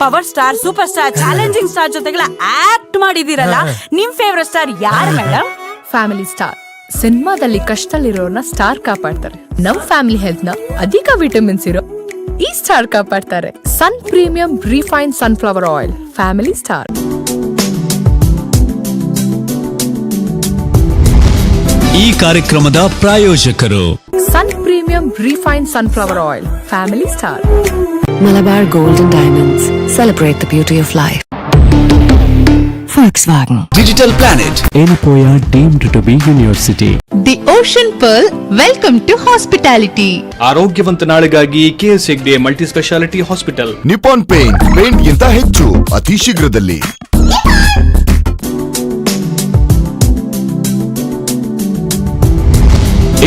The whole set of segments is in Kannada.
Power star super star challenging star ಜೊತೆಗೆಲ್ಲ ಆಕ್ಟ್ ಮಾಡಿದಿರಲ್ಲ ನಿಮ್ ಫೇವ್ರೆಟ್ ಸ್ಟಾರ್ ಯಾರು ಮೇಡಮ್ ಫ್ಯಾಮಿಲಿ ಸ್ಟಾರ್ ಸಿನಿಮಾದಲ್ಲಿ ಕಷ್ಟದಲ್ಲಿರೋರ್ನ ಸ್ಟಾರ್ ಕಾಪಾಡ್ತಾರೆ. ನಮ್ ಫ್ಯಾಮಿಲಿ ಹೆಲ್ತ್ನ ಅಧಿಕ ವಿಟಮಿನ್ಸ್ ಇರೋ ಈ star ಕಾಪಾಡ್ತಾರೆ. Sun premium refine sunflower oil family star ಈ ಕಾರ್ಯಕ್ರಮದ ಪ್ರಾಯೋಜಕರು Sun premium refine sunflower oil family star Malabar gold diamonds celebrate Celebrate the of life. Volkswagen. Digital planet Anapoya deemed to be university. The ocean pearl welcome to hospitality ಆರೋಗ್ಯವಂತ ನಾಳೆಗಾಗಿ KS Hegde multi speciality hospital Nippon paint paint ಗಿಂತ ಹೆಚ್ಚು ಅತಿ ಶೀಘ್ರದಲ್ಲಿ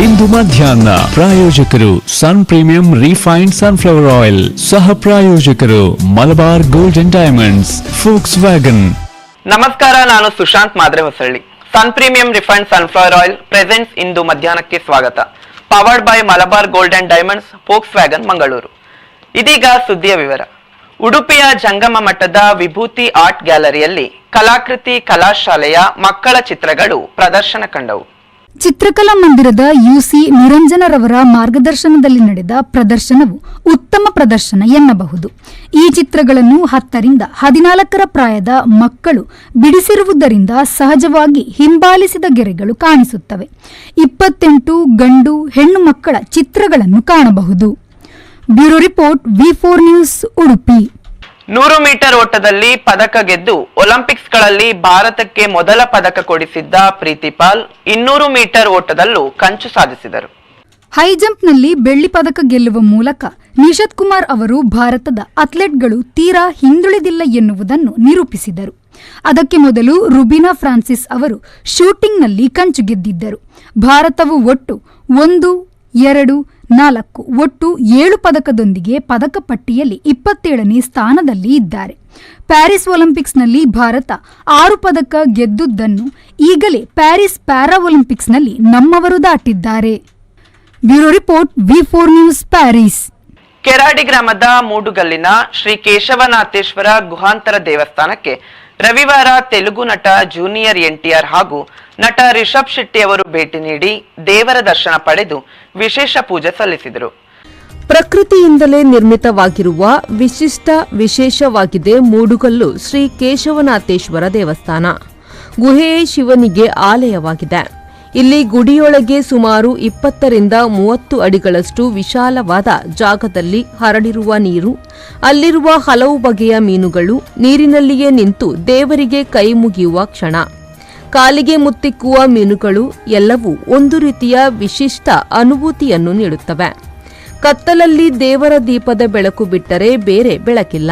ಇಂದು ಮಧ್ಯಾಹ್ನ ಪ್ರಾಯೋಜಕರು Sun premium refined sunflower oil ಸಹ ಪ್ರಾಯೋಜಕರು Malabar golden diamonds Volkswagen ನಮಸ್ಕಾರ, ನಾನು Sushant Madre Hosalli Sun premium refined sunflower oil presents ಇಂದು ಮಧ್ಯಾಹ್ನಕ್ಕೆ ಸ್ವಾಗತ. Powered by Malabar gold and diamonds Volkswagen Mangaluru. ಇದೀಗ ಸುದ್ದಿಯ ವಿವರ. ಉಡುಪಿಯ ಜಂಗಮ ಮಠದ ವಿಭೂತಿ ಆರ್ಟ್ ಗ್ಯಾಲರಿಯಲ್ಲಿ ಕಲಾಕೃತಿ ಕಲಾಶಾಲೆಯ ಮಕ್ಕಳ ಚಿತ್ರಗಳು ಪ್ರದರ್ಶನ ಕಂಡವು. ಚಿತ್ರಕಲಾ ಮಂದಿರದ ಯುಸಿ ನಿರಂಜನರವರ ಮಾರ್ಗದರ್ಶನದಲ್ಲಿ ನಡೆದ ಪ್ರದರ್ಶನವು ಉತ್ತಮ ಪ್ರದರ್ಶನ ಎನ್ನಬಹುದು. ಈ ಚಿತ್ರಗಳನ್ನು ಹತ್ತರಿಂದ ಹದಿನಾಲ್ಕರ ಪ್ರಾಯದ ಮಕ್ಕಳು ಬಿಡಿಸಿರುವುದರಿಂದ ಸಹಜವಾಗಿ ಹಿಂಬಾಲಿಸಿದ ಗೆರೆಗಳು ಕಾಣಿಸುತ್ತವೆ. ಇಪ್ಪತ್ತೆಂಟು ಗಂಡು ಹೆಣ್ಣು ಮಕ್ಕಳ ಚಿತ್ರಗಳನ್ನು ಕಾಣಬಹುದು. Bureau report, V four news, Udupi. ನೂರು ಮೀಟರ್ ಓಟದಲ್ಲಿ ಪದಕ ಗೆದ್ದು ಒಲಿಂಪಿಕ್ಸ್ಗಳಲ್ಲಿ ಭಾರತಕ್ಕೆ ಮೊದಲ ಪದಕ ಕೊಡಿಸಿದ್ದ ಪ್ರೀತಿಪಾಲ್ ಇನ್ನೂರು ಮೀಟರ್ ಓಟದಲ್ಲೂ ಕಂಚು ಸಾಧಿಸಿದರು. ಹೈ ಜಂಪ್ನಲ್ಲಿ ಬೆಳ್ಳಿ ಪದಕ ಗೆಲ್ಲುವ ಮೂಲಕ ನಿಷತ್ ಕುಮಾರ್ ಅವರು ಭಾರತದ ಅಥ್ಲೆಟ್ಗಳು ತೀರಾ ಹಿಂದುಳಿದಿಲ್ಲ ಎನ್ನುವುದನ್ನು ನಿರೂಪಿಸಿದರು. ಅದಕ್ಕೆ ಮೊದಲು ರುಬಿನಾ ಫ್ರಾನ್ಸಿಸ್ ಅವರು ಶೂಟಿಂಗ್ನಲ್ಲಿ ಕಂಚು ಗೆದ್ದಿದ್ದರು. ಭಾರತವು ಒಟ್ಟು ಒಂದು, ಎರಡು ನಾಲ್ಕು, ಒಟ್ಟು ಏಳು ಪದಕದೊಂದಿಗೆ ಪದಕ ಪಟ್ಟಿಯಲ್ಲಿ ಇಪ್ಪತ್ತೇಳನೇ ಸ್ಥಾನದಲ್ಲಿ ಇದ್ದಾರೆ. ಪ್ಯಾರಿಸ್ ಒಲಿಂಪಿಕ್ಸ್ನಲ್ಲಿ ಭಾರತ ಆರು ಪದಕ ಗೆದ್ದುದನ್ನು ಈಗಲೇ ಪ್ಯಾರಿಸ್ ಪ್ಯಾರಾ ಒಲಿಂಪಿಕ್ಸ್ನಲ್ಲಿ ನಮ್ಮವರು ದಾಟಿದ್ದಾರೆ. Bureau report, V four news Paris. Keradi ಗ್ರಾಮದ ಮೂಡುಗಲ್ಲಿನ ಶ್ರೀ ಕೇಶವನಾಥೇಶ್ವರ ಗುಹಾಂತರ ದೇವಸ್ಥಾನಕ್ಕೆ ರವಿವಾರ ತೆಲುಗು ನಟ ಜೂನಿಯರ್ ಎನ್ಟಿಆರ್ ಹಾಗೂ ನಟ ರಿಷಬ್ ಶೆಟ್ಟಿ ಅವರು ಭೇಟಿ ನೀಡಿ ದೇವರ ದರ್ಶನ ಪಡೆದು ವಿಶೇಷ ಪೂಜೆ ಸಲ್ಲಿಸಿದರು. ಪ್ರಕೃತಿಯಿಂದಲೇ ನಿರ್ಮಿತವಾಗಿರುವ ವಿಶಿಷ್ಟ ವಿಶೇಷವಾಗಿದೆ ಮೂಡುಗಲ್ಲು ಶ್ರೀ ಕೇಶವನಾಥೇಶ್ವರ ದೇವಸ್ಥಾನ. ಗುಹೆಯೇ ಶಿವನಿಗೆ ಆಲಯವಾಗಿದೆ. ಇಲ್ಲಿ ಗುಡಿಯೊಳಗೆ ಸುಮಾರು ಇಪ್ಪತ್ತರಿಂದ ಮೂವತ್ತು ಅಡಿಗಳಷ್ಟು ವಿಶಾಲವಾದ ಜಾಗದಲ್ಲಿ ಹರಡಿರುವ ನೀರು, ಅಲ್ಲಿರುವ ಹಲವು ಬಗೆಯ ಮೀನುಗಳು ನೀರಿನಲ್ಲಿಯೇ ನಿಂತು ದೇವರಿಗೆ ಕೈ ಮುಗಿಯುವ ಕ್ಷಣ. ಕಾಲಿಗೆ ಮುತ್ತಿಕ್ಕುವ ಮೀನುಗಳು ಎಲ್ಲವೂ ಒಂದು ರೀತಿಯ ವಿಶಿಷ್ಟ ಅನುಭೂತಿಯನ್ನು ನೀಡುತ್ತವೆ. ಕತ್ತಲಲ್ಲಿ ದೇವರ ದೀಪದ ಬೆಳಕು ಬಿಟ್ಟರೆ ಬೇರೆ ಬೆಳಕಿಲ್ಲ.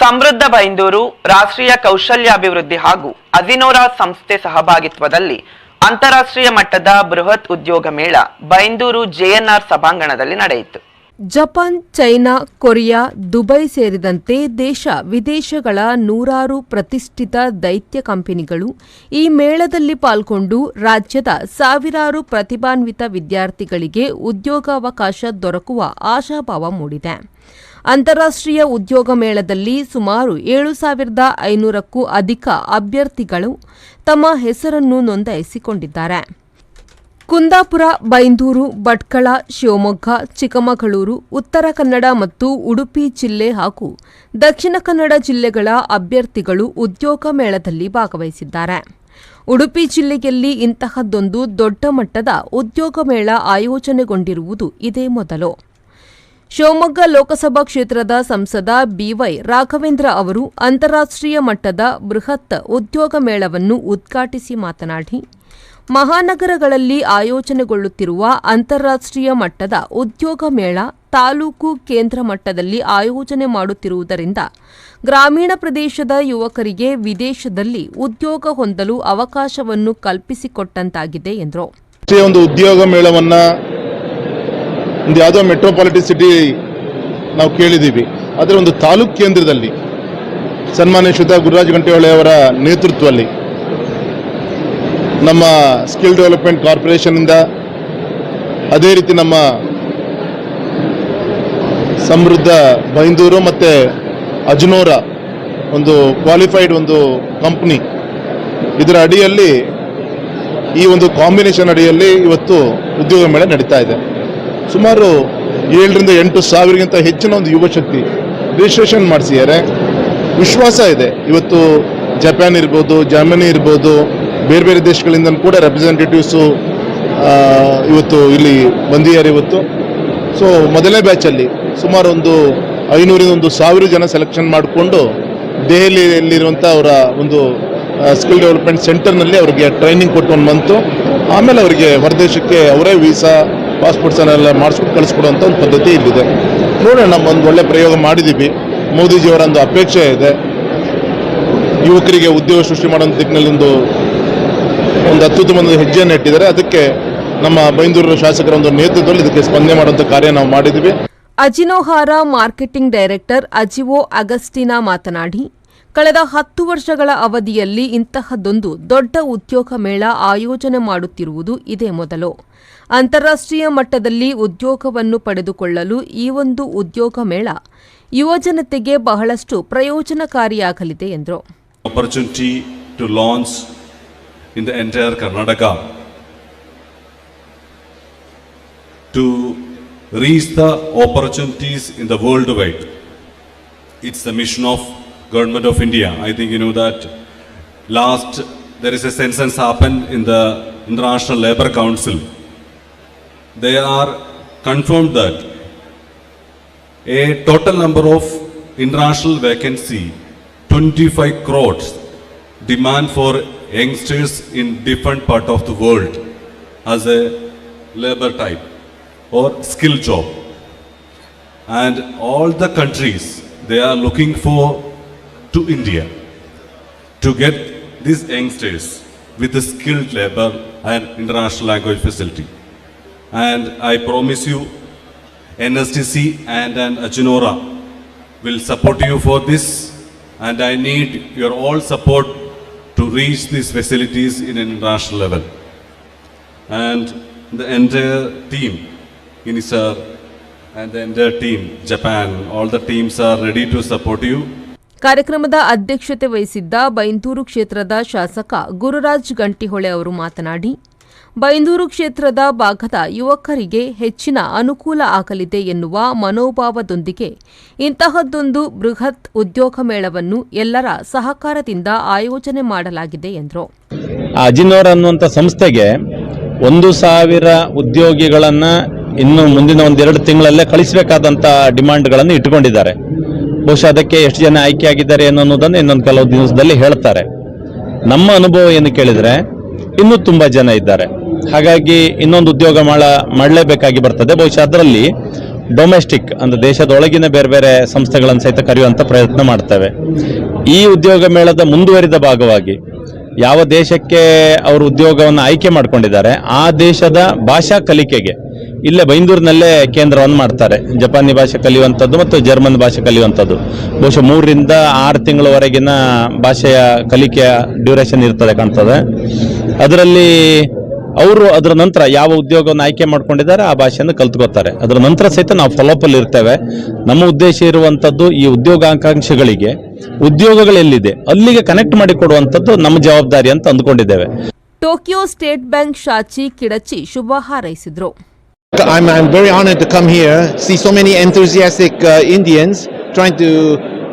ಸಮೃದ್ಧ ಬೈಂದೂರು, ರಾಷ್ಟ್ರೀಯ ಕೌಶಲ್ಯಾಭಿವೃದ್ಧಿ ಹಾಗೂ ಅಜಿನೋರಾ ಸಂಸ್ಥೆ ಸಹಭಾಗಿತ್ವದಲ್ಲಿ ಅಂತಾರಾಷ್ಟ್ರೀಯ ಮಟ್ಟದ ಬೃಹತ್ ಉದ್ಯೋಗ ಮೇಳ ಬೈಂದೂರು ಜೆಎನ್ಆರ್ ಸಭಾಂಗಣದಲ್ಲಿ ನಡೆಯಿತು. ಜಪಾನ್, ಚೈನಾ, ಕೊರಿಯಾ, ದುಬೈ ಸೇರಿದಂತೆ ದೇಶ ವಿದೇಶಗಳ ನೂರಾರು ಪ್ರತಿಷ್ಠಿತ ದೈತ್ಯ ಕಂಪನಿಗಳು ಈ ಮೇಳದಲ್ಲಿ ಪಾಲ್ಗೊಂಡು ರಾಜ್ಯದ ಸಾವಿರಾರು ಪ್ರತಿಭಾನ್ವಿತ ವಿದ್ಯಾರ್ಥಿಗಳಿಗೆ ಉದ್ಯೋಗಾವಕಾಶ ದೊರಕುವ ಆಶಾಭಾವ ಮೂಡಿದೆ. ಅಂತಾರಾಷ್ಟ್ರೀಯ ಉದ್ಯೋಗ ಮೇಳದಲ್ಲಿ ಸುಮಾರು ಏಳು ಸಾವಿರದ ಐನೂರಕ್ಕೂ ಅಧಿಕ ಅಭ್ಯರ್ಥಿಗಳು ತಮ್ಮ ಹೆಸರನ್ನು ನೋಂದಾಯಿಸಿಕೊಂಡಿದ್ದಾರೆ. ಕುಂದಾಪುರ, ಬೈಂದೂರು, ಭಟ್ಕಳ, ಶಿವಮೊಗ್ಗ, ಚಿಕ್ಕಮಗಳೂರು, ಉತ್ತರ ಕನ್ನಡ ಮತ್ತು ಉಡುಪಿ ಜಿಲ್ಲೆ ಹಾಗೂ ದಕ್ಷಿಣ ಕನ್ನಡ ಜಿಲ್ಲೆಗಳ ಅಭ್ಯರ್ಥಿಗಳು ಉದ್ಯೋಗ ಮೇಳದಲ್ಲಿ ಭಾಗವಹಿಸಿದ್ದಾರೆ. ಉಡುಪಿ ಜಿಲ್ಲೆಯಲ್ಲಿ ಇಂತಹದ್ದೊಂದು ದೊಡ್ಡ ಮಟ್ಟದ ಉದ್ಯೋಗ ಮೇಳ ಆಯೋಜನೆಗೊಂಡಿರುವುದು ಇದೇ ಮೊದಲು. ಶಿವಮೊಗ್ಗ ಲೋಕಸಭಾ ಕ್ಷೇತ್ರದ ಸಂಸದ ಬಿವೈ ರಾಘವೇಂದ್ರ ಅವರು ಅಂತಾರಾಷ್ಟ್ರೀಯ ಮಟ್ಟದ ಬೃಹತ್ ಉದ್ಯೋಗ ಮೇಳವನ್ನು ಉದ್ಘಾಟಿಸಿ ಮಾತನಾಡಿ, ಮಹಾನಗರಗಳಲ್ಲಿ ಆಯೋಜನೆಗೊಳ್ಳುತ್ತಿರುವ ಅಂತಾರಾಷ್ಟ್ರೀಯ ಮಟ್ಟದ ಉದ್ಯೋಗ ಮೇಳ ತಾಲೂಕು ಕೇಂದ್ರ ಮಟ್ಟದಲ್ಲಿ ಆಯೋಜನೆ ಮಾಡುತ್ತಿರುವುದರಿಂದ ಗ್ರಾಮೀಣ ಪ್ರದೇಶದ ಯುವಕರಿಗೆ ವಿದೇಶದಲ್ಲಿ ಉದ್ಯೋಗ ಹೊಂದಲು ಅವಕಾಶವನ್ನು ಕಲ್ಪಿಸಿಕೊಟ್ಟಂತಾಗಿದೆ ಎಂದರು. ಒಂದು ಉದ್ಯೋಗ ಮೇಳವನ್ನ ಒಂದು ಯಾವುದೋ ಮೆಟ್ರೋಪಾಲಿಟಿ ಸಿಟಿ ನಾವು ಕೇಳಿದ್ದೀವಿ. ಆದರೆ ಒಂದು ತಾಲೂಕು ಕೇಂದ್ರದಲ್ಲಿ ಸನ್ಮಾನ್ಯ ಶ್ರೀತಾ ಗುರುರಾಜ್ ಅವರ ನೇತೃತ್ವದಲ್ಲಿ ನಮ್ಮ ಸ್ಕಿಲ್ ಡೆವಲಪ್ಮೆಂಟ್ ಕಾರ್ಪೊರೇಷನಿಂದ ಅದೇ ರೀತಿ ನಮ್ಮ ಸಮೃದ್ಧ ಬೈಂದೂರು ಮತ್ತು ಅಜ್ನೋರ ಒಂದು ಕ್ವಾಲಿಫೈಡ್ ಒಂದು ಕಂಪ್ನಿ ಇದರ ಅಡಿಯಲ್ಲಿ ಈ ಒಂದು ಕಾಂಬಿನೇಷನ್ ಅಡಿಯಲ್ಲಿ ಇವತ್ತು ಉದ್ಯೋಗ ಮೇಳ ನಡೀತಾ ಇದೆ. ಸುಮಾರು ಏಳರಿಂದ ಎಂಟು ಸಾವಿರಗಿಂತ ಹೆಚ್ಚಿನ ಒಂದು ಯುವಶಕ್ತಿ ರಿಜಿಸ್ಟ್ರೇಷನ್ ಮಾಡಿಸಿದ್ದಾರೆ ವಿಶ್ವಾಸ ಇದೆ. ಇವತ್ತು ಜಪಾನ್ ಇರ್ಬೋದು ಜರ್ಮನಿ ಇರ್ಬೋದು, ಬೇರೆ ಬೇರೆ ದೇಶಗಳಿಂದ ಕೂಡ ರೆಪ್ರೆಸೆಂಟೇಟಿವ್ಸು ಇವತ್ತು ಇಲ್ಲಿ ಬಂದಿದ್ದಾರೆ ಇವತ್ತು. ಸೊ ಮೊದಲನೇ ಬ್ಯಾಚಲ್ಲಿ ಸುಮಾರು ಒಂದು ಐನೂರಿಂದ ಒಂದು ಸಾವಿರ ಜನ ಸೆಲೆಕ್ಷನ್ ಮಾಡಿಕೊಂಡು ದೆಹಲಿಯಲ್ಲಿರುವಂಥ ಅವರ ಒಂದು ಸ್ಕಿಲ್ ಡೆವಲಪ್ಮೆಂಟ್ ಸೆಂಟರ್ನಲ್ಲಿ ಅವರಿಗೆ ಟ್ರೈನಿಂಗ್ ಕೊಟ್ಟು ಒಂದು ಮಂತು ಆಮೇಲೆ ಅವರಿಗೆ ಹೊರದೇಶಕ್ಕೆ ಅವರೇ ವೀಸಾ ಪಾಸ್ಪೋರ್ಟ್ಸನ್ನೆಲ್ಲ ಮಾಡಿಸ್ಬಿಟ್ಟು ಕಳಿಸ್ಕೊಡುವಂಥ ಒಂದು ಪದ್ಧತಿ ಇಲ್ಲಿದೆ. ನೋಡೋಣ, ನಮ್ಮ ಒಂದು ಒಳ್ಳೆ ಪ್ರಯೋಗ ಮಾಡಿದ್ದೀವಿ. ಮೋದಿಜಿಯವರೊಂದು ಅಪೇಕ್ಷೆ ಇದೆ. ಯುವಕರಿಗೆ ಉದ್ಯೋಗ ಸೃಷ್ಟಿ ಮಾಡುವಂಥ ದಿಕ್ಕಿನಲ್ಲಿ ಒಂದು ಒಂದು ಅತ್ಯುತ್ತಮ ಒಂದು ಹೆಜ್ಜೆಯನ್ನು ಇಟ್ಟಿದ್ದಾರೆ. ಅದಕ್ಕೆ ನಮ್ಮ ಬೈಂದೂರು ಶಾಸಕರ ಒಂದು ನೇತೃತ್ವದಲ್ಲಿ ಇದಕ್ಕೆ ಸ್ಪಂದನೆ ಮಾಡುವಂಥ ಕಾರ್ಯ ನಾವು ಮಾಡಿದ್ದೀವಿ. ಅಜಿನೋಹಾರ ಮಾರ್ಕೆಟಿಂಗ್ ಡೈರೆಕ್ಟರ್ ಅಜಿವೋ ಅಗಸ್ಟಿನಾ ಮಾತನಾಡಿ ಕಳೆದ ಹತ್ತು ವರ್ಷಗಳ ಅವಧಿಯಲ್ಲಿ ಇಂತಹದ್ದೊಂದು ದೊಡ್ಡ ಉದ್ಯೋಗ ಮೇಳ ಆಯೋಜನೆ ಮಾಡುತ್ತಿರುವುದು ಇದೇ ಮೊದಲು ಅಂತಾರಾಷ್ಟ್ರೀಯ ಮಟ್ಟದಲ್ಲಿ ಉದ್ಯೋಗವನ್ನು ಪಡೆದುಕೊಳ್ಳಲು ಈ ಒಂದು ಉದ್ಯೋಗ ಮೇಳ ಯುವಜನತೆಗೆ ಬಹಳಷ್ಟು ಪ್ರಯೋಜನಕಾರಿಯಾಗಲಿದೆ ಎಂದರು opportunity to launch in the entire Karnataka to reach the opportunities in the worldwide. It's the mission of Government of India. I think you know that last there is a census happened in the International Labour Council. They are confirmed that a total number of international vacancy 25 crores demand for youngsters in different part of the world as a labor type or skill job and all the countries they are looking for to india to get these youngsters with the skilled labor and international language facility and i promise you nstc and an Ajinora will support you for this and I need your all support to reach these facilities in an international level. And the entire team, Inisar and the entire team, Japan, all the teams are ready to support you. ಕಾರ್ಯಕ್ರಮದ ಅಧ್ಯಕ್ಷತೆ ವಹಿಸಿದ್ದ ಬೈಂದೂರು ಕ್ಷೇತ್ರದ ಶಾಸಕ ಗುರುರಾಜ್ ಗಂಟಿಹೊಳೆ ಅವರು ಮಾತನಾಡಿ, ಬೈಂದೂರು ಕ್ಷೇತ್ರದ ಭಾಗದ ಯುವಕರಿಗೆ ಹೆಚ್ಚಿನ ಅನುಕೂಲ ಆಗಲಿದೆ ಎನ್ನುವ ಮನೋಭಾವದೊಂದಿಗೆ ಇಂತಹದ್ದೊಂದು ಬೃಹತ್ ಉದ್ಯೋಗ ಮೇಳವನ್ನು ಎಲ್ಲರ ಸಹಕಾರದಿಂದ ಆಯೋಜನೆ ಮಾಡಲಾಗಿದೆ ಎಂದರು. ಅಜಿನೋರ್ ಅನ್ನುವಂಥ ಸಂಸ್ಥೆಗೆ ಒಂದು ಸಾವಿರ ಉದ್ಯೋಗಿಗಳನ್ನು ಇನ್ನು ಮುಂದಿನ ಒಂದೆರಡು ತಿಂಗಳಲ್ಲೇ ಕಳಿಸಬೇಕಾದಂಥ ಡಿಮಾಂಡ್ಗಳನ್ನು ಇಟ್ಕೊಂಡಿದ್ದಾರೆ ಬಹುಶಃ ಅದಕ್ಕೆ ಎಷ್ಟು ಜನ ಆಯ್ಕೆಯಾಗಿದ್ದಾರೆ ಏನೋ ಅನ್ನೋದನ್ನು ಇನ್ನೊಂದು ಕೆಲವು ದಿವಸದಲ್ಲಿ ಹೇಳ್ತಾರೆ. ನಮ್ಮ ಅನುಭವ ಏನು ಕೇಳಿದರೆ, ಇನ್ನೂ ತುಂಬ ಜನ ಇದ್ದಾರೆ. ಹಾಗಾಗಿ ಇನ್ನೊಂದು ಉದ್ಯೋಗ ಮಾಡ, ಮಾಡಲೇಬೇಕಾಗಿ ಬರ್ತದೆ. ಬಹುಶಃ ಅದರಲ್ಲಿ ಡೊಮೆಸ್ಟಿಕ್ ಅಂದರೆ ದೇಶದೊಳಗಿನ ಬೇರೆ ಬೇರೆ ಸಂಸ್ಥೆಗಳನ್ನು ಸಹಿತ ಕರೆಯುವಂಥ ಪ್ರಯತ್ನ ಮಾಡ್ತೇವೆ. ಈ ಉದ್ಯೋಗ ಮೇಳದ ಮುಂದುವರಿದ ಭಾಗವಾಗಿ ಯಾವ ದೇಶಕ್ಕೆ ಅವರು ಉದ್ಯೋಗವನ್ನು ಆಯ್ಕೆ ಮಾಡಿಕೊಂಡಿದ್ದಾರೆ, ಆ ದೇಶದ ಭಾಷಾ ಕಲಿಕೆಗೆ. ಇಲ್ಲೇ ಬೈಂದೂರಿನಲ್ಲೇ ಕೇಂದ್ರವನ್ನು ಮಾಡ್ತಾರೆ. ಜಪಾನಿ ಭಾಷೆ ಕಲಿಯುವಂಥದ್ದು ಮತ್ತು ಜರ್ಮನ್ ಭಾಷೆ ಕಲಿಯುವಂಥದ್ದು. ಬಹುಶಃ ಮೂರರಿಂದ ಆರು ತಿಂಗಳವರೆಗಿನ ಭಾಷೆಯ ಕಲಿಕೆಯ ಡ್ಯೂರೇಷನ್ ಇರ್ತದೆ, ಕಾಣ್ತದೆ. ಅದರಲ್ಲಿ ಅವರು ಅದರ ನಂತರ ಯಾವ ಉದ್ಯೋಗವನ್ನು ಆಯ್ಕೆ ಮಾಡ್ಕೊಂಡಿದ್ದಾರೆ ಆ ಭಾಷೆಯನ್ನು ಕಲ್ತ್ಕೋತಾರೆ ಅದರ ನಂತರ ಸಹಿತ ನಾವು ಫಾಲೋಅಪ್ ಅಲ್ಲಿ ಇರ್ತೇವೆ. ನಮ್ಮ ಉದ್ದೇಶ ಇರುವಂತದ್ದು ಈ ಉದ್ಯೋಗಾಕಾಂಕ್ಷಿಗಳಿಗೆ ಉದ್ಯೋಗಗಳೆಲ್ಲಿದೆ ಅಲ್ಲಿಗೆ ಕನೆಕ್ಟ್ ಮಾಡಿ ಕೊಡುವಂಥದ್ದು ನಮ್ಮ ಜವಾಬ್ದಾರಿ ಅಂತ ಅಂದ್ಕೊಂಡಿದ್ದೇವೆ. ಟೋಕಿಯೋ ಸ್ಟೇಟ್ ಬ್ಯಾಂಕ್ ಶಾಚಿ ಕಿಡಚಿ ಶುಭ ಹಾರೈಸಿದ್ರು. I am very honored to come here see so many enthusiastic uh, Indians trying to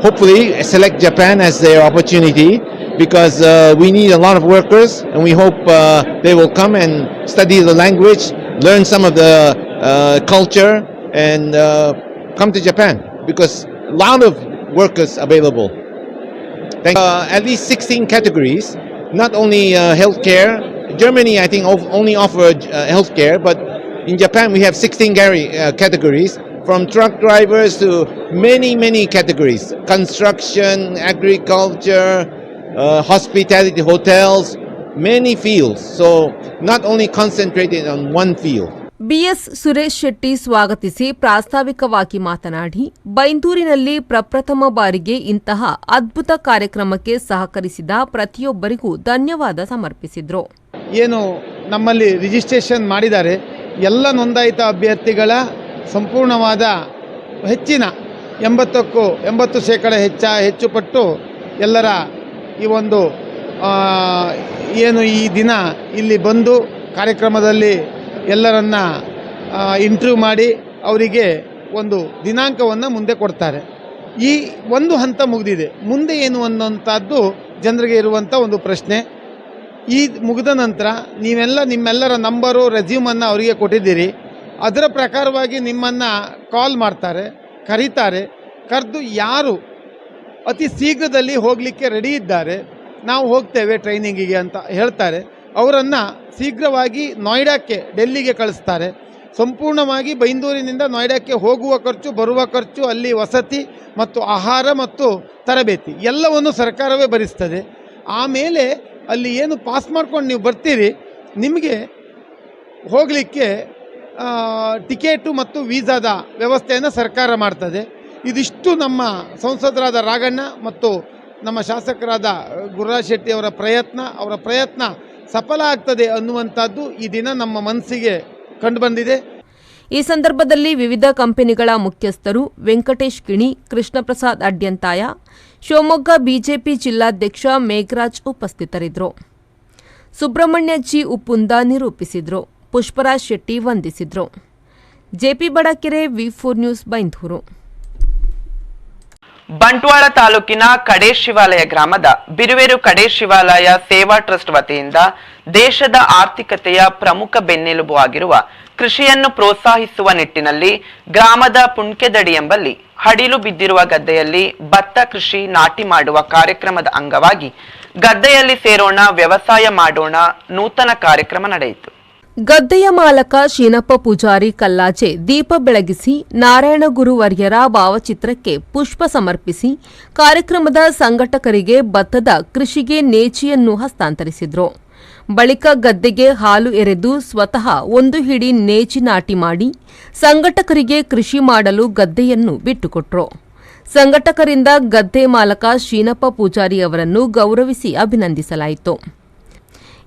hopefully select Japan as their opportunity because uh, we need a lot of workers and we hope uh, they will come and study the language, learn some of the uh, culture and uh, come to Japan because a lot of workers available. Thank uh, at least 16 categories, not only uh, healthcare. Germany, I think, only offer uh, healthcare, but in Japan we have 16 uh, categories from truck drivers to many, many categories construction, agriculture, uh, hospitality, hotels, many fields. So, not only concentrated on one field. BS Suresh Shetty ಸ್ವಾಗತಿಸಿ ಪ್ರಾಸ್ತಾವಿಕವಾಗಿ ಮಾತನಾಡಿ ಬೈಂದೂರಿನಲ್ಲಿ ಪ್ರಪ್ರಥಮ ಬಾರಿಗೆ ಇಂತಹ ಅದ್ಭುತ ಕಾರ್ಯಕ್ರಮಕ್ಕೆ ಸಹಕರಿಸಿದ ಪ್ರತಿಯೊಬ್ಬರಿಗೂ ಧನ್ಯವಾದ ಸಮರ್ಪಿಸಿದ್ರು ಏನು ನಮ್ಮಲ್ಲಿ ರಿಜಿಸ್ಟ್ರೇಷನ್ ಮಾಡಿದ್ದಾರೆ ಎಲ್ಲ ನೋಂದಾಯಿತ ಅಭ್ಯರ್ಥಿಗಳ ಸಂಪೂರ್ಣವಾದ ಹೆಚ್ಚಿನ ಎಂಬತ್ತಕ್ಕೂ ಎಂಬತ್ತು ಶೇಕಡ ಹೆಚ್ಚ ಹೆಚ್ಚು ಪಟ್ಟು ಎಲ್ಲರ ಈ ಒಂದು ಏನು ಈ ದಿನ ಇಲ್ಲಿ ಬಂದು ಕಾರ್ಯಕ್ರಮದಲ್ಲಿ ಎಲ್ಲರನ್ನ ಇಂಟರ್ವ್ಯೂ ಮಾಡಿ ಅವರಿಗೆ ಒಂದು ದಿನಾಂಕವನ್ನು ಮುಂದೆ ಕೊಡ್ತಾರೆ. ಈ ಒಂದು ಹಂತ ಮುಗಿದಿದೆ. ಮುಂದೆ ಏನು ಅನ್ನೋಂಥದ್ದು ಜನರಿಗೆ ಇರುವಂಥ ಒಂದು ಪ್ರಶ್ನೆ. ಈ ಮುಗಿದ ನಂತರ ನೀವೆಲ್ಲ ನಿಮ್ಮೆಲ್ಲರ ನಂಬರು ರೆಸ್ಯೂಮನ್ನು ಅವರಿಗೆ ಕೊಟ್ಟಿದ್ದೀರಿ. ಅದರ ಪ್ರಕಾರವಾಗಿ ನಿಮ್ಮನ್ನು ಕಾಲ್ ಮಾಡ್ತಾರೆ, ಕರೀತಾರೆ. ಕರೆದು ಯಾರು ಅತಿ ಶೀಘ್ರದಲ್ಲಿ ಹೋಗಲಿಕ್ಕೆ ರೆಡಿ ಇದ್ದಾರೆ, ನಾವು ಹೋಗ್ತೇವೆ ಟ್ರೈನಿಂಗಿಗೆ ಅಂತ ಹೇಳ್ತಾರೆ. ಅವರನ್ನು ಶೀಘ್ರವಾಗಿ ನೋಯ್ಡಾಕ್ಕೆ ಡೆಲ್ಲಿಗೆ ಕಳಿಸ್ತಾರೆ. ಸಂಪೂರ್ಣವಾಗಿ ಬೈಂದೂರಿನಿಂದ ನೋಯ್ಡಾಕ್ಕೆ ಹೋಗುವ ಖರ್ಚು, ಬರುವ ಖರ್ಚು, ಅಲ್ಲಿ ವಸತಿ ಮತ್ತು ಆಹಾರ ಮತ್ತು ತರಬೇತಿ ಎಲ್ಲವನ್ನು ಸರ್ಕಾರವೇ ಭರಿಸ್ತದೆ. ಆಮೇಲೆ ಅಲ್ಲಿ ಏನು ಪಾಸ್ ಮಾಡ್ಕೊಂಡು ನೀವು ಬರ್ತೀರಿ, ನಿಮಗೆ ಹೋಗಲಿಕ್ಕೆ ಟಿಕೆಟು ಮತ್ತು ವೀಸಾದ ವ್ಯವಸ್ಥೆಯನ್ನು ಸರ್ಕಾರ ಮಾಡ್ತದೆ. ಇದಿಷ್ಟು ನಮ್ಮ ಸಂಸದರಾದ ರಾಘಣ್ಣ ಮತ್ತು ನಮ್ಮ ಶಾಸಕರಾದ ಗುರುರಾಜ್ ಶೆಟ್ಟಿ ಅವರ ಪ್ರಯತ್ನ ಅವರ ಪ್ರಯತ್ನ ಸಫಲ ಆಗ್ತದೆ ಅನ್ನುವಂಥದ್ದು ಈ ದಿನ ನಮ್ಮ ಮನಸ್ಸಿಗೆ ಕಂಡುಬಂದಿದೆ. ಈ ಸಂದರ್ಭದಲ್ಲಿ ವಿವಿಧ ಕಂಪನಿಗಳ ಮುಖ್ಯಸ್ಥರು ವೆಂಕಟೇಶ್ ಕಿಣಿ, ಕೃಷ್ಣಪ್ರಸಾದ್ ಅಡ್ಯಂತಾಯ, ಶಿವಮೊಗ್ಗ ಬಿಜೆಪಿ ಜಿಲ್ಲಾಧ್ಯಕ್ಷ ಮೇಘರಾಜ್ ಉಪಸ್ಥಿತರಿದ್ದರು. ಸುಬ್ರಹ್ಮಣ್ಯ ಜಿ. ಉಪ್ಪುಂದ ನಿರೂಪಿಸಿದ್ರು. ಪುಷ್ಪರಾಜ್ ಶೆಟ್ಟಿ ವಂದಿಸಿದರು. JP Badakere, V four news, Byndoor. Bantwal ತಾಲೂಕಿನ ಕಡೇ ಶಿವಾಲಯ ಗ್ರಾಮದ ಬಿರುವೇರು ಕಡೇ ಶಿವಾಲಯ ಸೇವಾ ಟ್ರಸ್ಟ್ ವತಿಯಿಂದ ದೇಶದ ಆರ್ಥಿಕತೆಯ ಪ್ರಮುಖ ಬೆನ್ನೆಲುಬು ಆಗಿರುವ ಕೃಷಿಯನ್ನು ಪ್ರೋತ್ಸಾಹಿಸುವ ನಿಟ್ಟಿನಲ್ಲಿ ಗ್ರಾಮದ ಪುಣ್ಕೆದಡಿ ಎಂಬಲ್ಲಿ ಹಡಿಲು ಬಿದ್ದಿರುವ ಗದ್ದೆಯಲ್ಲಿ ಭತ್ತ ಕೃಷಿ ನಾಟಿ ಮಾಡುವ ಕಾರ್ಯಕ್ರಮದ ಅಂಗವಾಗಿ ಗದ್ದೆಯಲ್ಲಿ ಸೇರೋಣ, ವ್ಯವಸಾಯ ಮಾಡೋಣ ನೂತನ ಕಾರ್ಯಕ್ರಮ ನಡೆಯಿತು. ಗದ್ದೆಯ ಮಾಲಕ ಶೀನಪ್ಪ ಪೂಜಾರಿ ಕಲ್ಲಾಜೆ ದೀಪ ಬೆಳಗಿಸಿ ನಾರಾಯಣ ವರ್ಯರ ಭಾವಚಿತ್ರಕ್ಕೆ ಪುಷ್ಪ ಸಮರ್ಪಿಸಿ ಕಾರ್ಯಕ್ರಮದ ಸಂಘಟಕರಿಗೆ ಭತ್ತದ ಕೃಷಿಗೆ ನೇಚಿಯನ್ನು ಹಸ್ತಾಂತರಿಸಿದರು. ಬಳಿಕ ಗದ್ದೆಗೆ ಹಾಲು ಎರೆದು ಸ್ವತಃ ಒಂದು ಹಿಡಿ ನೇಚಿ ನಾಟಿ ಮಾಡಿ ಸಂಘಟಕರಿಗೆ ಕೃಷಿ ಮಾಡಲು ಗದ್ದೆಯನ್ನು ಬಿಟ್ಟುಕೊಟ್ರು. ಸಂಘಟಕರಿಂದ ಗದ್ದೆ ಮಾಲಕ ಶೀನಪ್ಪ ಪೂಜಾರಿ ಅವರನ್ನು ಗೌರವಿಸಿ ಅಭಿನಂದಿಸಲಾಯಿತು.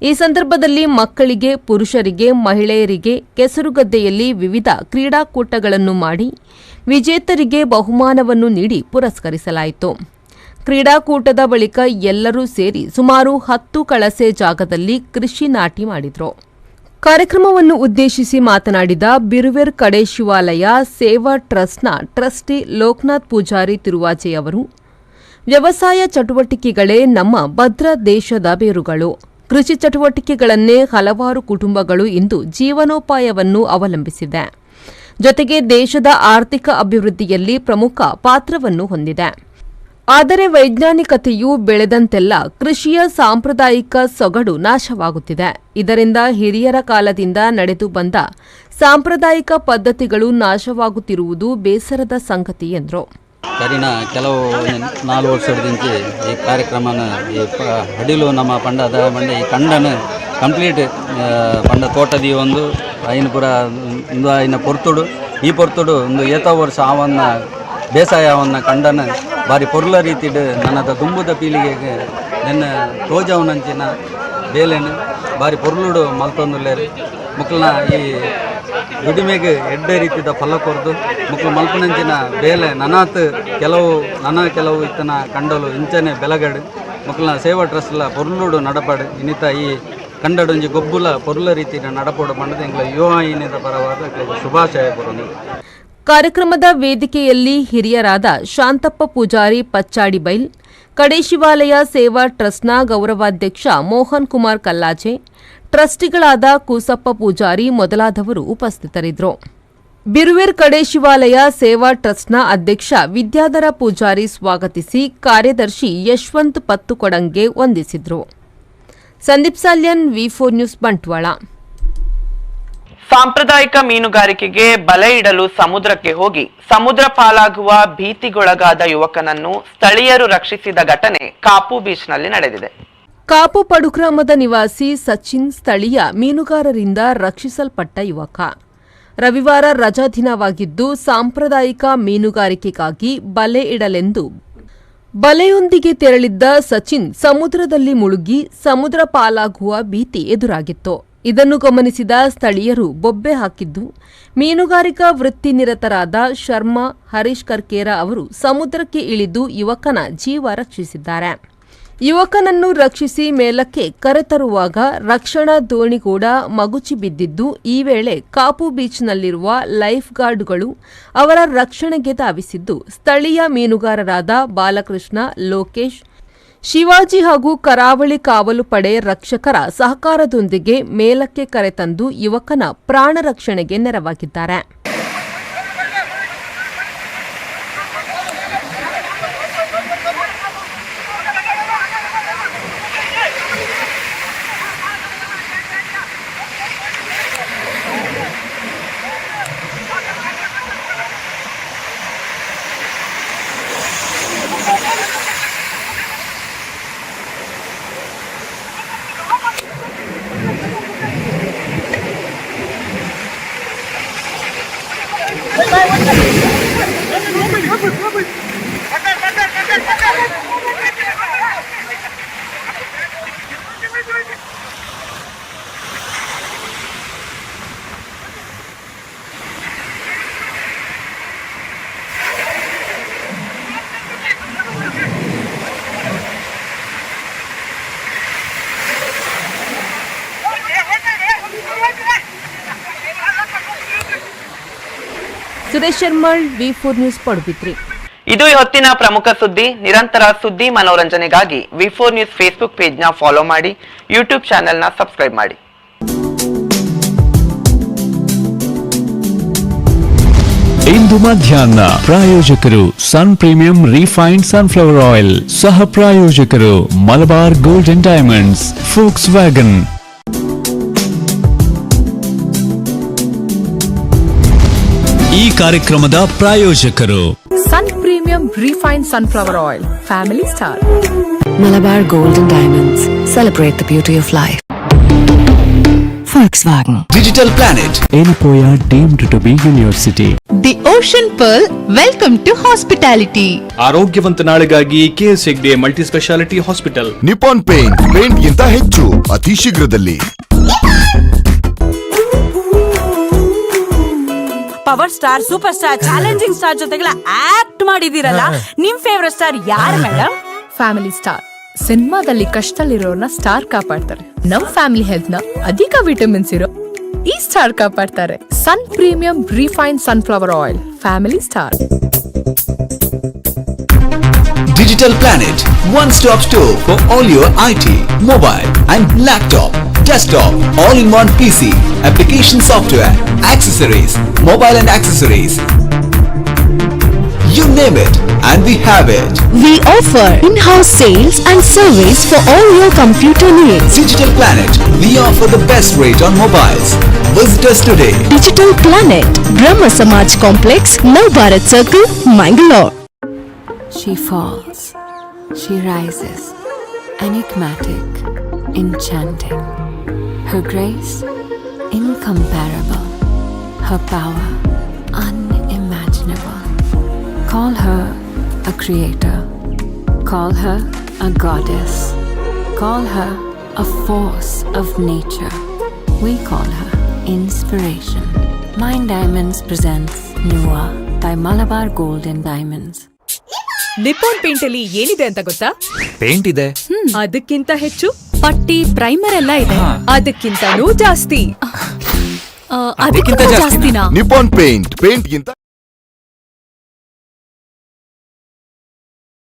ಈ ಸಂದರ್ಭದಲ್ಲಿ ಮಕ್ಕಳಿಗೆ, ಪುರುಷರಿಗೆ, ಮಹಿಳೆಯರಿಗೆ ಕೆಸರುಗದ್ದೆಯಲ್ಲಿ ವಿವಿಧ ಕ್ರೀಡಾಕೂಟಗಳನ್ನು ಮಾಡಿ ವಿಜೇತರಿಗೆ ಬಹುಮಾನವನ್ನು ನೀಡಿ ಪುರಸ್ಕರಿಸಲಾಯಿತು. ಕ್ರೀಡಾಕೂಟದ ಬಳಿಕ ಎಲ್ಲರೂ ಸೇರಿ ಸುಮಾರು ಹತ್ತು ಕಳಸೆ ಜಾಗದಲ್ಲಿ ಕೃಷಿ ನಾಟಿ ಮಾಡಿದರು. ಕಾರ್ಯಕ್ರಮವನ್ನು ಉದ್ದೇಶಿಸಿ ಮಾತನಾಡಿದ ಬಿರುವೆರ್ ಕಡೆ ಶಿವಾಲಯ ಸೇವಾ ಟ್ರಸ್ಟ್ನ ಟ್ರಸ್ಟಿ ಲೋಕನಾಥ್ ಪೂಜಾರಿ ತಿರುವಾಜೆ ಅವರು, ವ್ಯವಸಾಯ ಚಟುವಟಿಕೆಗಳೇ ನಮ್ಮ ಭದ್ರ ದೇಶದ ಬೇರುಗಳು. ಕೃಷಿ ಚಟುವಟಿಕೆಗಳನ್ನೇ ಹಲವಾರು ಕುಟುಂಬಗಳು ಇಂದು ಜೀವನೋಪಾಯವನ್ನು ಅವಲಂಬಿಸಿದೆ. ಜೊತೆಗೆ ದೇಶದ ಆರ್ಥಿಕ ಅಭಿವೃದ್ಧಿಯಲ್ಲಿ ಪ್ರಮುಖ ಪಾತ್ರವನ್ನು ಹೊಂದಿದೆ. ಆದರೆ ವೈಜ್ಞಾನಿಕತೆಯು ಬೆಳೆದಂತೆಲ್ಲ ಕೃಷಿಯ ಸಾಂಪ್ರದಾಯಿಕ ಸೊಗಡು ನಾಶವಾಗುತ್ತಿದೆ. ಇದರಿಂದ ಹಿರಿಯರ ಕಾಲದಿಂದ ನಡೆದು ಬಂದ ಸಾಂಪ್ರದಾಯಿಕ ಪದ್ಧತಿಗಳು ನಾಶವಾಗುತ್ತಿರುವುದು ಬೇಸರದ ಸಂಗತಿ ಎಂದರು. ಕರಿನ ಕೆಲವು ನಾಲ್ಕು ವರ್ಷದಿಂಚಿ ಈ ಕಾರ್ಯಕ್ರಮನ ಈ ಪ ಹಡಿಲು ನಮ್ಮ ಅದ ಮಂಡೆ ಈ ಕಂಡನ ಕಂಪ್ಲೀಟ್ ಪಂಡ ತೋಟದಿ ಒಂದು ಐನ ಪುರ ಒಂದು ಐನ ಪೊರ್ತುಡು. ಈ ಪೊರ್ತುಡು ಒಂದು ಏತ ವರ್ಷ ಆವನ್ನ ಬೇಸಾಯವನ್ನ ಕಂಡನ ಬಾರಿ ಪೊರ್ಲ ರೀತಿಡ್ ನನ್ನದ ತುಂಬುದ ಪೀಳಿಗೆ ನನ್ನ ತೋಜವನಂಚಿನ ಬೇಲೆನು ಬಾರಿ ಪೊರ್ಲುಡು ಮಲ್ತೊಂದುಲ್ಲೇರು. ಮುಕ್ಲನ ಈ ದುಡಿಮೆಗೆ ಎಡ್ಡೆ ರೀತಿದ ಫಲ ಕೊರ್ದು ಮುಕ್ಕ ಮಲ್ಪನಂಚಿನ ಬೇಲೆ ನನಾತ್ ಕೆಲವು, ನನ ಕೆಲವು ಇತ್ತನ ಕಂಡಲು ಇಂಚನೆ ಬೆಲಗಡೆ. ಮಕ್ಕಳನ್ನ ಸೇವಾ ಟ್ರಸ್ಟ್ಲ ಪೊರ್ಲುಡು ನಡಪಾಡು. ಇನ್ನಿತ ಈ ಕಂಡಡೊಂಜಿ ಗೊಬ್ಬುಲ ಪೊರ್ಲ ರೀತಿಯ ನಡಪೋಡು ಪಂಡದ ಎಂಗ್ಲ ಯುವ ಪರವಾದ ಶುಭಾಶಯ ಕೊರೊಂದು ಕಾರ್ಯಕ್ರಮದ ವೇದಿಕೆಯಲ್ಲಿ ಹಿರಿಯರಾದ ಶಾಂತಪ್ಪ ಪೂಜಾರಿ, ಪಚ್ಚಾಡಿ ಬೈಲ್, ಕಡೆ ಶಿವಾಲಯ ಸೇವಾ ಟ್ರಸ್ಟ್ನ ಗೌರವಾಧ್ಯಕ್ಷ ಮೋಹನ್ ಕುಮಾರ್ ಕಲ್ಲಾಜೆ ಟ್ರಸ್ಟಿಗಳಾದ ಕೂಸಪ್ಪ ಪೂಜಾರಿ ಮೊದಲಾದವರು ಉಪಸ್ಥಿತರಿದ್ದರು. ಬಿರುವೇರ್ ಕಡೆ ಶಿವಾಲಯ ಸೇವಾ ಟ್ರಸ್ಟ್ನ ಅಧ್ಯಕ್ಷ ವಿದ್ಯಾಧರ ಪೂಜಾರಿ ಸ್ವಾಗತಿಸಿ ಕಾರ್ಯದರ್ಶಿ ಯಶವಂತ್ ಪತ್ತುಕೊಡಂಗೆ ವಂದಿಸಿದರು. Sandeep Salian, V four news, Bantwal. ಸಾಂಪ್ರದಾಯಿಕ ಮೀನುಗಾರಿಕೆಗೆ ಬಲೆ ಇಡಲು ಸಮುದ್ರಕ್ಕೆ ಹೋಗಿ, ಸಮುದ್ರ ಪಾಲಾಗುವ ಭೀತಿಗೊಳಗಾದ ಯುವಕನನ್ನು ಸ್ಥಳೀಯರು ರಕ್ಷಿಸಿದ ಘಟನೆ ಕಾಪು ಬೀಚ್ನಲ್ಲಿ ನಡೆದಿದೆ. ಕಾಪು ಪಡುಗ್ರಾಮದ ನಿವಾಸಿ ಸಚಿನ್ ಸ್ಥಳೀಯ ಮೀನುಗಾರರಿಂದ ರಕ್ಷಿಸಲ್ಪಟ್ಟ ಯುವಕ. ರವಿವಾರ ರಜಾ ದಿನವಾಗಿದ್ದು ಸಾಂಪ್ರದಾಯಿಕ ಮೀನುಗಾರಿಕೆಗಾಗಿ ಬಲೆ ಇಡಲೆಂದು. ಬಲೆಯೊಂದಿಗೆ ತೆರಳಿದ್ದ ಸಚಿನ್ ಸಮುದ್ರದಲ್ಲಿ ಮುಳುಗಿ ಸಮುದ್ರ ಪಾಲಾಗುವ ಭೀತಿ ಎದುರಾಗಿತ್ತು. ಇದನ್ನು ಗಮನಿಸಿದ ಸ್ಥಳೀಯರು ಬೊಬ್ಬೆ ಹಾಕಿದ್ದು, ಮೀನುಗಾರಿಕಾ ವೃತ್ತಿನಿರತರಾದ ಶರ್ಮಾ, ಹರೀಶ್ ಕರ್ಕೇರ ಅವರು ಸಮುದ್ರಕ್ಕೆ ಇಳಿದು ಯುವಕನ ಜೀವ ರಕ್ಷಿಸಿದ್ದಾರೆ. ಯುವಕನನ್ನು ರಕ್ಷಿಸಿ ಮೇಲಕ್ಕೆ ಕರೆತರುವಾಗ ರಕ್ಷಣಾ ದೋಣಿ ಕೂಡ ಮಗುಚಿ ಬಿದ್ದಿದ್ದು, ಈ ವೇಳೆ ಕಾಪು ಬೀಚ್ನಲ್ಲಿರುವ ಲೈಫ್ ಗಾರ್ಡ್ಗಳು ಅವರ ರಕ್ಷಣೆಗೆ ಧಾವಿಸಿದ್ದು, ಸ್ಥಳೀಯ ಮೀನುಗಾರರಾದ ಬಾಲಕೃಷ್ಣ, ಲೋಕೇಶ್, ಶಿವಾಜಿ ಹಾಗೂ ಕರಾವಳಿ ಕಾವಲು ಪಡೆ ರಕ್ಷಕರ ಸಹಕಾರದೊಂದಿಗೆ ಮೇಲಕ್ಕೆ ಕರೆತಂದು ಯುವಕನ ಪ್ರಾಣ ರಕ್ಷಣೆಗೆ ನೆರವಾಗಿದ್ದಾರೆ. Open, open, open, open. Sharmal V four news Padubidri. ಇದು ಈ ಹೊತ್ತಿನ ಪ್ರಮುಖ ಸುದ್ದಿ. ನಿರಂತರ ಸುದ್ದಿ ಮನೋರಂಜನೆಗಾಗಿ ವಿ ಫೋರ್ ನ್ಯೂಸ್ ಫೇಸ್ಬುಕ್ ಪೇಜ್ನ ಫಾಲೋ ಮಾಡಿ ಯೂಟ್ಯೂಬ್ ಚಾನೆಲ್ನ ಸಬ್ಸ್ಕ್ರೈಬ್ ಮಾಡಿ. ಇಂದು ಮಧ್ಯಾಹ್ನ ಪ್ರಾಯೋಜಕರು Sun premium refined sunflower oil ಸಹ ಪ್ರಾಯೋಜಕರು Malabar golden diamonds Volkswagen ಈ ಕಾರ್ಯಕ್ರಮದ ಪ್ರಾಯೋಜಕರು. Sun premium refine sunflower oil family star Malabar gold diamonds celebrate the beauty of life Volkswagen. Digital planet Enopoya deemed to be university. The ocean pearl welcome to hospitality ಆರೋಗ್ಯವಂತ ನಾಳೆಗಾಗಿ ಕೆಎಸ್ಎಗ್ಡಿ multi speciality hospital Nippon paint paint ಗಿಂತ ಹೆಚ್ಚು ಅತಿ ಶೀಘ್ರದಲ್ಲಿ. Power star super star challenging star ಜೊತೆಗೆಲ್ಲ ಆಕ್ಟ್ ಮಾಡಿದೀರಲ್ಲ ನಿಮ್ ಫೇವ್ರೆಟ್ ಸ್ಟಾರ್ ಯಾರು ಮೇಡಮ್ ಫ್ಯಾಮಿಲಿ ಸ್ಟಾರ್ ಸಿನಿಮಾದಲ್ಲಿ ಕಷ್ಟದಲ್ಲಿರೋರ್ನ ಸ್ಟಾರ್ ಕಾಪಾಡ್ತಾರೆ. ನಮ್ ಫ್ಯಾಮಿಲಿ ಹೆಲ್ತ್ನ ಅಧಿಕ ವಿಟಮಿನ್ಸ್ ಇರೋ ಈ star ಕಾಪಾಡ್ತಾರೆ. Sun premium refine sunflower oil family star Digital Planet, one-stop store for all your IT, mobile and laptop, desktop, all-in-one PC, application software, accessories, mobile and accessories. You name it and we have it. We offer in-house sales and service for all your computer needs. Digital Planet, we offer the best rate on mobiles. Visit us today. Digital Planet, Brahma Samaj Complex, Nav Circle, Mangalore. She falls. She rises. Enigmatic. Enchanting. Her grace, incomparable. Her power, unimaginable. Call her a creator. Call her a goddess. Call her a force of nature. We call her inspiration. Mind Diamonds presents Nua by Malabar Gold and Diamonds. Nippon paint ಅಲ್ಲಿ ಏನಿದೆ ಅಂತ ಗೊತ್ತಾ? ಪೇಂಟ್ ಇದೆ. ಅದಕ್ಕಿಂತ ಹೆಚ್ಚು ಪಟ್ಟಿ ಪ್ರೈಮರ್ ಎಲ್ಲ ಇದೆ. ಅದಕ್ಕಿಂತನೂ ಜಾಸ್ತಿ. ಆ, ಅದಕ್ಕಿಂತ ಜಾಸ್ತಿನಾ? ನಿಪಾನ್ ಪೇಂಟ್ ಪೇಂಟ್ ಗಿಂತ